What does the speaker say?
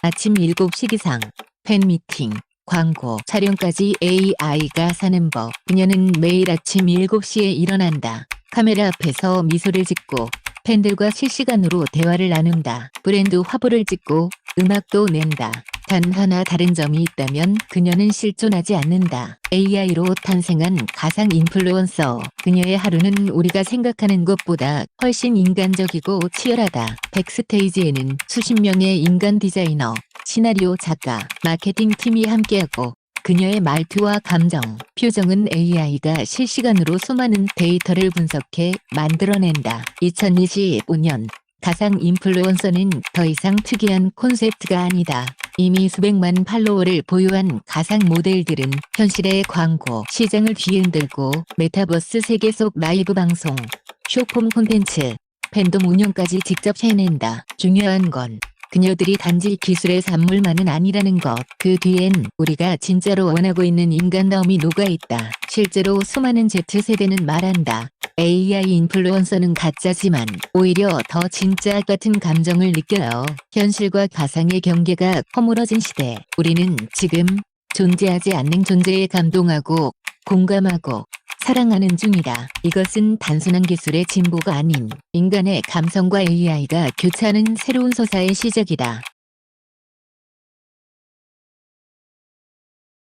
아침 7시 기상, 팬미팅, 광고, 촬영까지 AI가 사는 법. 그녀는 매일 아침 7시에 일어난다. 카메라 앞에서 미소를 짓고 팬들과 실시간으로 대화를 나눈다. 브랜드 화보를 찍고 음악도 낸다. 단 하나 다른 점이 있다면 그녀는 실존하지 않는다. AI로 탄생한 가상 인플루언서. 그녀의 하루는 우리가 생각하는 것보다 훨씬 인간적이고 치열하다. 백스테이지에는 수십 명의 인간 디자이너, 시나리오 작가, 마케팅 팀이 함께하고 그녀의 말투와 감정, 표정은 AI가 실시간으로 수많은 데이터를 분석해 만들어낸다. 2025년 가상 인플루언서는 더 이상 특이한 콘셉트가 아니다. 이미 수백만 팔로워를 보유한 가상 모델들은 현실의 광고, 시장을 뒤흔들고 메타버스 세계 속 라이브 방송, 쇼폼 콘텐츠, 팬덤 운영까지 직접 해낸다. 중요한 건 그녀들이 단지 기술의 산물만은 아니라는 것. 그 뒤엔 우리가 진짜로 원하고 있는 인간다움이 녹아있다. 실제로 수많은 Z세대는 말한다. AI 인플루언서는 가짜지만 오히려 더 진짜 같은 감정을 느껴요. 현실과 가상의 경계가 허물어진 시대. 우리는 지금 존재하지 않는 존재에 감동하고 공감하고 사랑하는 중이다. 이것은 단순한 기술의 진보가 아닌 인간의 감성과 AI가 교차하는 새로운 서사의 시작이다.